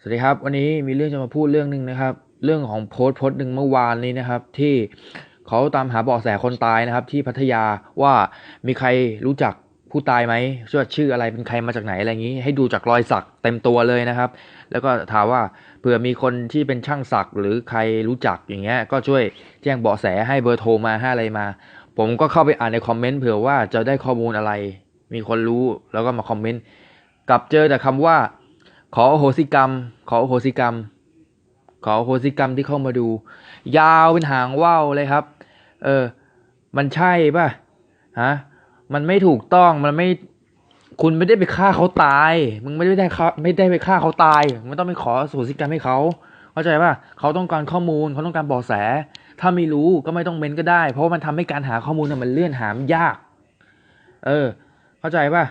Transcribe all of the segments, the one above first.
สวัสดีครับ วันนี้มีเรื่องจะมาพูดเรื่องหนึ่งนะครับ เรื่องของโพสต์โพสต์หนึ่งเมื่อวานนี้นะครับ ที่เขาตามหาเบาะแสคนตายนะครับ ที่พัทยาว่ามีใครรู้จักผู้ตายไหมชื่อชื่ออะไรเป็นใครมาจากไหนอะไรอย่างนี้ ให้ดูจากรอยสักเต็มตัวเลยนะครับ แล้วก็ถามว่าเผื่อมีคนที่เป็นช่างสักหรือใครรู้จักอย่างเงี้ยก็ช่วยแจ้งเบาะแสให้เบอร์โทรมาให้อะไรมา ผมก็เข้าไปอ่านในคอมเมนต์เผื่อว่าจะได้ข้อมูลอะไร มีคนรู้แล้วก็มาคอมเมนต์กลับเจอแต่คำว่า ขออโหสิกรรม ขออโหสิกรรมขออโหสิกรรมที่เข้ามาดู ยาวเป็นหางว่าวเลยครับ เออ มันใช่ป่ะฮะมันไม่ถูกต้องมันไม่ คุณไม่ได้ไปฆ่าเขาตาย มึงไม่ได้ฆ่าไม่ได้ไปฆ่าเขาตายมึงต้องไปขออโหสิกรรมให้เขาเข้าใจป่ะเขาต้องการข้อมูลเขาต้องการบาะแส ถ้าไม่รู้ก็ไม่ต้องเม้นก็ได้ เพราะมันทำให้การหาข้อมูลน่ะมันเลื่อนหามยาก เออ เข้าใจป่ะ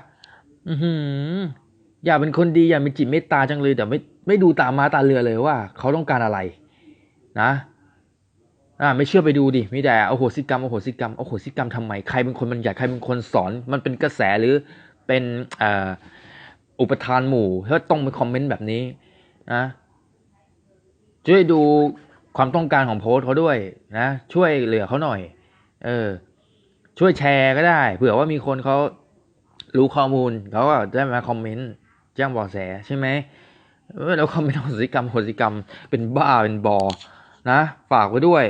อือหือ อยากเป็นคนดีอยากมีจิตเมตตาจังเลย แต่ไม่ไม่ดูตามมาตาเรือเลยว่า เขาต้องการอะไร นะอ่าไม่เชื่อไปดูดิมีแต่โอโหสิกรรมโอโหสิกรรมโอโหสิกรรมทำไมใครเป็นคนบัญญัติใครเป็นคนสอน มันเป็นกระแสหรือเป็นอ่ออุปทานหมู่ถ้าต้องไปคอมเมนต์แบบนี้นะช่วยดูความต้องการของโพสต์เขาด้วยนะ ช่วยเหลือเขาหน่อย เออ ช่วยแชร์ก็ได้ เผื่อว่ามีคนเขารู้ข้อมูลเขาก็ได้มาคอมเมนต์ แจ้งบอแสใช่ไหมเออแล้วคอมเมนต์โหสิกรรมโหสิกรรมเป็นบ้าเป็นบอนะ ฝากไว้ด้วย